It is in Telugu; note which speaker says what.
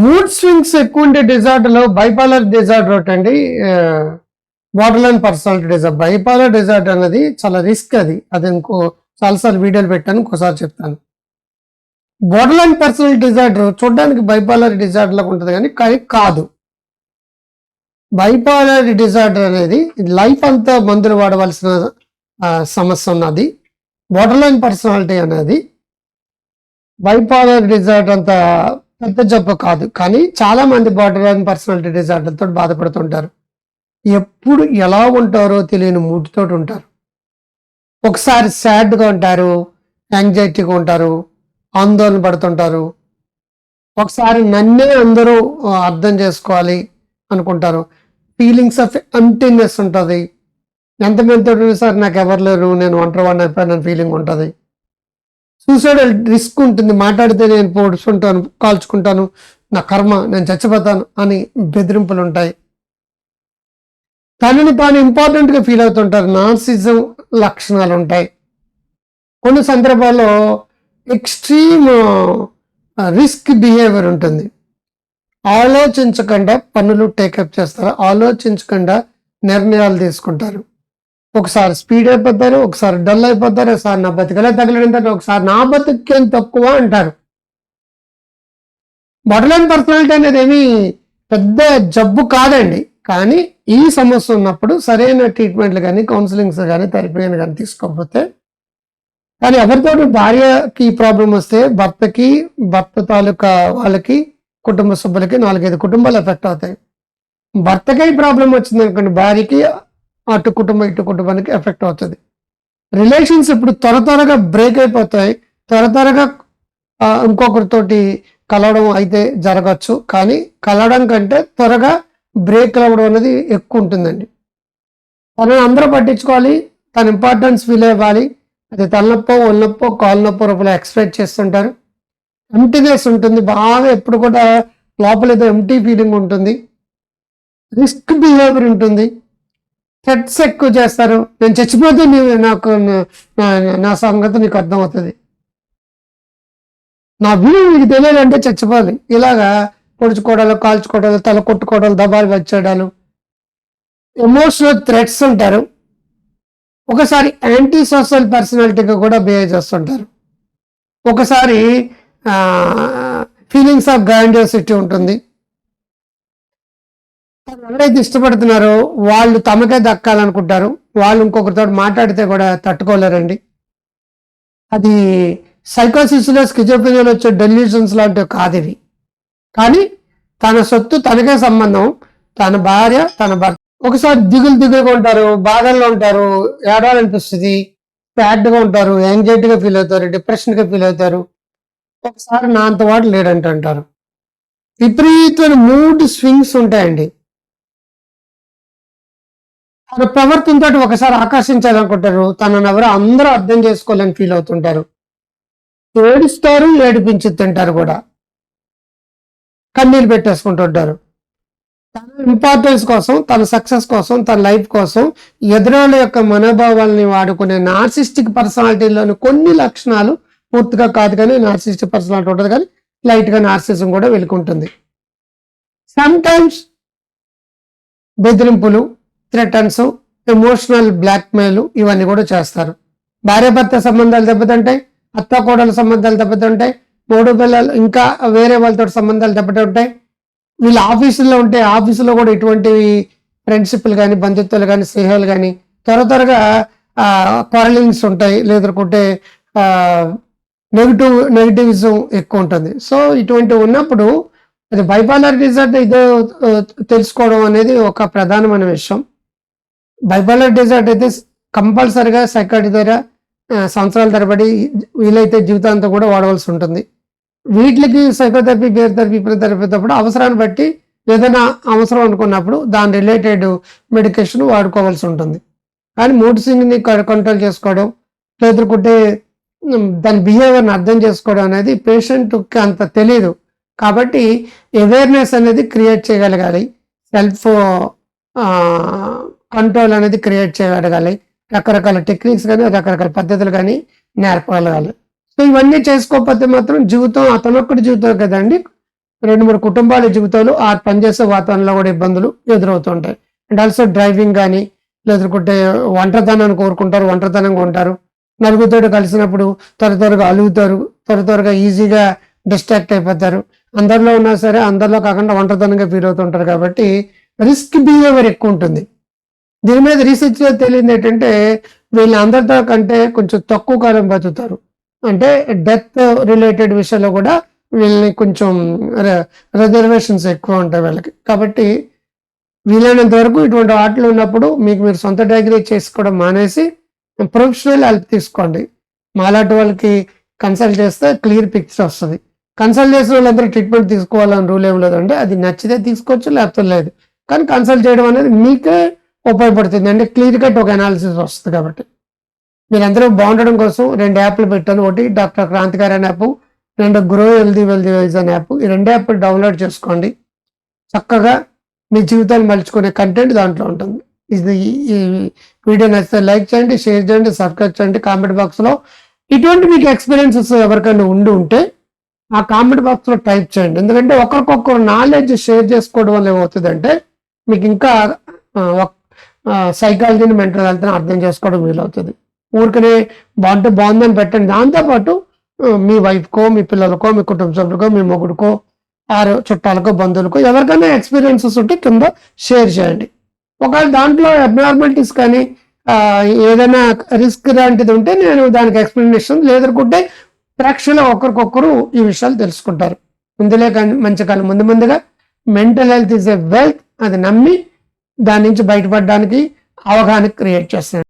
Speaker 1: మూడ్ స్వింగ్స్ ఎక్కువ ఉండే డిజార్డర్లో బైపాలర్ డిజార్డర్ ఒకటి అండి line personality disorder bipolar disorder అనేది చాలా రిస్క్ అది అది ఇంకో చాలాసార్లు వీడియోలు పెట్టాను ఇంకోసారి చెప్తాను లైన్ పర్సనల్ డిజార్డర్ చూడడానికి బైపాలర్ డిజార్డర్ లాగా ఉంటుంది కానీ కాని కాదు బైపాలర్ డిజార్డర్ అనేది లైఫ్ అంతా మందులు వాడవలసిన సమస్య ఉన్నది లైన్ పర్సనాలిటీ అనేది బైపాలర్ డిజార్డర్ అంతా పెద్ద జబ్బ కాదు కానీ చాలా మంది బార్డర్ లైన్ పర్సనాలిటీ డిజార్డర్తో బాధపడుతుంటారు ఎప్పుడు ఎలా ఉంటారో తెలియని మూటితో ఉంటారు ఒకసారి సాడ్గా ఉంటారు యాంగ్జైటీగా ఉంటారు ఆందోళన పడుతుంటారు ఒకసారి నన్నే అందరూ అర్థం చేసుకోవాలి అనుకుంటారు ఫీలింగ్స్ ఆఫ్ ఎంటీనెస్ ఉంటుంది ఎంతమంది సార్ నాకు ఎవరు లేరు నేను ఒంటరి వాడిని అయిపోయాను ఫీలింగ్ ఉంటుంది సూసైడల్ రిస్క్ ఉంటుంది మాట్లాడితే నేను పొడుచుకుంటాను కాల్చుకుంటాను నా కర్మ నేను చచ్చిపోతాను అని బెదిరింపులు ఉంటాయి తనని తాను ఇంపార్టెంట్గా ఫీల్ అవుతుంటారు నాన్సిజం లక్షణాలు ఉంటాయి కొన్ని సందర్భాల్లో ఎక్స్ట్రీమ్ రిస్క్ బిహేవియర్ ఉంటుంది ఆలోచించకుండా పనులు టేకప్ చేస్తారు ఆలోచించకుండా నిర్ణయాలు తీసుకుంటారు ఒకసారి స్పీడ్ అయిపోతారు ఒకసారి డల్ అయిపోతారు ఒకసారి నా బతికలే తగిలిందంటే ఒకసారి నా బతుకేం తక్కువ అంటారు బొటలైన్ పర్సనాలిటీ అనేది ఏమీ పెద్ద జబ్బు కాదండి కానీ ఈ సమస్య ఉన్నప్పుడు సరైన ట్రీట్మెంట్లు కానీ కౌన్సిలింగ్స్ కానీ థెరపీ కానీ తీసుకోకపోతే కానీ ఎవరితో భార్యకి ప్రాబ్లం వస్తే భర్తకి భర్త తాలూకా వాళ్ళకి కుటుంబ సభ్యులకి నాలుగైదు కుటుంబాలు ఎఫెక్ట్ అవుతాయి భర్తకై ప్రాబ్లం వచ్చింది అనుకోండి భార్యకి అటు కుటుంబం ఇటు కుటుంబానికి ఎఫెక్ట్ అవుతుంది రిలేషన్స్ ఇప్పుడు త్వర త్వరగా బ్రేక్ అయిపోతాయి త్వర త్వరగా ఇంకొకరితోటి కలవడం అయితే జరగచ్చు కానీ కలవడం కంటే త్వరగా బ్రేక్ అవ్వడం అనేది ఎక్కువ ఉంటుందండి తనని అందరూ పట్టించుకోవాలి తన ఇంపార్టెన్స్ ఫీల్ అవ్వాలి అది తలనొప్పో ఒళ్ళొప్పో కాలు నొప్పో రూపంలో ఎక్స్ప్రెస్ చేస్తుంటారు ఎంటీనెస్ ఉంటుంది బాగా ఎప్పుడు కూడా లోపల ఏదో ఎంటీ ఫీలింగ్ ఉంటుంది రిస్క్ బిహేవియర్ ఉంటుంది థెట్స్ ఎక్కువ చేస్తారు నేను చచ్చిపోతే నీవు నాకు నా సంగతి నీకు అర్థమవుతుంది నా భూమి నీకు తెలియాలంటే చచ్చిపోవాలి ఇలాగా పొడుచుకోవడాలు కాల్చుకోవడాలు తల కొట్టుకోవడాలు దబాలు వచ్చేయడాలు ఎమోషనల్ థ్రెట్స్ ఉంటారు ఒకసారి యాంటీ సోషల్ పర్సనాలిటీగా కూడా బిహేవ్ చేస్తుంటారు ఒకసారి ఫీలింగ్స్ ఆఫ్ గ్రాండియోసిటీ ఉంటుంది ఎవరైతే ఇష్టపడుతున్నారో వాళ్ళు తమకే దక్కాలనుకుంటారు వాళ్ళు ఇంకొకరితో మాట్లాడితే కూడా తట్టుకోలేరండి అది సైకోసిస్లో స్కిజోఫినియాలో వచ్చే డెల్యూషన్స్ లాంటివి కాదు ఇవి కానీ తన సొత్తు తనకే సంబంధం తన భార్య తన భర్త ఒకసారి దిగులు దిగులుగా ఉంటారు బాధల్లో ఉంటారు ఏడాలనిపిస్తుంది గా ఉంటారు యాంగ్జైటీగా ఫీల్ అవుతారు డిప్రెషన్గా ఫీల్ అవుతారు ఒకసారి నాంత వాడు లేడంట అంటారు విపరీతమైన మూడు స్వింగ్స్ ఉంటాయండి తన ప్రవర్తనతో ఒకసారి ఆకర్షించాలనుకుంటారు తనను ఎవరు అందరూ అర్థం చేసుకోలేని ఫీల్ అవుతుంటారు ఏడుస్తారు ఏడిపించుతుంటారు కూడా కన్నీళ్ళు పెట్టేసుకుంటుంటారు తన ఇంపార్టెన్స్ కోసం తన సక్సెస్ కోసం తన లైఫ్ కోసం ఎదురాల యొక్క మనోభావాలని వాడుకునే నార్సిస్టిక్ పర్సనాలిటీలోని కొన్ని లక్షణాలు పూర్తిగా కాదు కానీ నార్సిస్టిక్ పర్సనాలిటీ ఉంటుంది కానీ లైట్గా నార్సిజం కూడా వెళ్ళుకుంటుంది సమ్ టైమ్స్ బెదిరింపులు థ్రెటన్స్ ఎమోషనల్ బ్లాక్మెయిల్ ఇవన్నీ కూడా చేస్తారు భార్యాభర్త సంబంధాలు దెబ్బతింటాయి అత్త కోడల సంబంధాలు దెబ్బతింటాయి మూడు పిల్లలు ఇంకా వేరే వాళ్ళతో సంబంధాలు దెబ్బతింటాయి వీళ్ళు ఆఫీసులో ఉంటే ఆఫీసులో కూడా ఇటువంటివి ఫ్రెండ్షిప్లు కానీ బంధుత్వాలు కానీ స్నేహాలు కానీ త్వర త్వరగా క్వారలింగ్స్ ఉంటాయి లేదనుకుంటే నెగిటివ్ నెగిటివిజం ఎక్కువ ఉంటుంది సో ఇటువంటి ఉన్నప్పుడు అది బైపాలర్ డిజార్ట్ ఇదే తెలుసుకోవడం అనేది ఒక ప్రధానమైన విషయం బైపోలర్ డిజార్డర్ అయితే కంపల్సరిగా సైకాటి దగ్గర సంవత్సరాల తరబడి వీలైతే జీవితాంతం కూడా వాడవలసి ఉంటుంది వీటికి సైకోథెరపీ బేర్ థెరపీ థెరపీటప్పుడు అవసరాన్ని బట్టి ఏదైనా అవసరం అనుకున్నప్పుడు దాని రిలేటెడ్ మెడికేషన్ వాడుకోవాల్సి ఉంటుంది కానీ మూడ్ సింగ్ని కంట్రోల్ చేసుకోవడం లేదుకుంటే దాని బిహేవియర్ని అర్థం చేసుకోవడం అనేది పేషెంట్కి అంత తెలియదు కాబట్టి అవేర్నెస్ అనేది క్రియేట్ చేయగలగాలి సెల్ఫ్ కంట్రోల్ అనేది క్రియేట్ చేయగలగాలి రకరకాల టెక్నిక్స్ కానీ రకరకాల పద్ధతులు కానీ నేర్పగలగాలి సో ఇవన్నీ చేసుకోకపోతే మాత్రం జీవితం అతను ఒక్కటి జీవితం కదండి రెండు మూడు కుటుంబాల జీవితాలు ఆ పనిచేసే వాతావరణంలో కూడా ఇబ్బందులు ఎదురవుతుంటాయి అండ్ ఆల్సో డ్రైవింగ్ కానీ లేదుకుంటే ఒంటరితనాన్ని కోరుకుంటారు ఒంటరితనంగా ఉంటారు నలుగురితో కలిసినప్పుడు త్వర త్వరగా అలుగుతారు త్వర త్వరగా ఈజీగా డిస్ట్రాక్ట్ అయిపోతారు అందరిలో ఉన్నా సరే అందరిలో కాకుండా ఒంటరితనంగా ఫీల్ అవుతుంటారు కాబట్టి రిస్క్ బిహేవియర్ ఎక్కువ ఉంటుంది దీని మీద రీసెర్చ్లో తెలియదు ఏంటంటే వీళ్ళందరితో కంటే కొంచెం తక్కువ కాలం బతుకుతారు అంటే డెత్ రిలేటెడ్ విషయంలో కూడా వీళ్ళని కొంచెం రిజర్వేషన్స్ ఎక్కువ ఉంటాయి వీళ్ళకి కాబట్టి వీలైనంత వరకు ఇటువంటి ఆటలు ఉన్నప్పుడు మీకు మీరు సొంత డైగ్రీ చేసుకోవడం మానేసి ప్రొఫెషనల్ హెల్ప్ తీసుకోండి మాలాంటి వాళ్ళకి కన్సల్ట్ చేస్తే క్లియర్ పిక్చర్ వస్తుంది కన్సల్ట్ చేసిన వాళ్ళందరూ ట్రీట్మెంట్ తీసుకోవాలని రూల్ ఏం లేదంటే అది నచ్చితే తీసుకోవచ్చు లేకపోతే లేదు కానీ కన్సల్ట్ చేయడం అనేది మీకే ఉపయోగపడుతుంది అంటే క్లియర్ కట్ ఒక అనాలిసిస్ వస్తుంది కాబట్టి మీరందరూ బాగుండడం కోసం రెండు యాప్లు పెట్టాను ఒకటి డాక్టర్ క్రాంతికారి అనే యాప్ రెండు గ్రో హెల్దీ వెల్దీ వైజ్ అనే యాప్ ఈ రెండు యాప్లు డౌన్లోడ్ చేసుకోండి చక్కగా మీ జీవితాన్ని మలుచుకునే కంటెంట్ దాంట్లో ఉంటుంది ఇది ఈ వీడియో నచ్చితే లైక్ చేయండి షేర్ చేయండి సబ్స్క్రైబ్ చేయండి కామెంట్ బాక్స్లో ఇటువంటి మీకు ఎక్స్పీరియన్సెస్ ఎవరికైనా ఉండి ఉంటే ఆ కామెంట్ బాక్స్లో టైప్ చేయండి ఎందుకంటే ఒకరికొకరు నాలెడ్జ్ షేర్ చేసుకోవడం వల్ల ఏమవుతుందంటే మీకు ఇంకా సైకాలజీని మెంటల్ హెల్త్ని అర్థం చేసుకోవడం వీలవుతుంది ఊరికనే బాగుంటే బాగుందని పెట్టండి దాంతోపాటు మీ వైఫ్కో మీ పిల్లలకో మీ కుటుంబ సభ్యులకో మీ మొగుడుకో ఆరు చుట్టాలకో బంధువులకో ఎవరికైనా ఎక్స్పీరియన్సెస్ ఉంటే కింద షేర్ చేయండి ఒకవేళ దాంట్లో అబ్నార్మాలిటీస్ కానీ ఏదైనా రిస్క్ లాంటిది ఉంటే నేను దానికి ఎక్స్ప్లెనేషన్ లేదనుకుంటే ప్రేక్షకుల ఒకరికొకరు ఈ విషయాలు తెలుసుకుంటారు ముందులే కానీ మంచి కాలం ముందు ముందుగా mental health is a wealth అది నమ్మి దాని నుంచి బయటపడడానికి అవగాహన క్రియేట్ చేస్తున్నాడు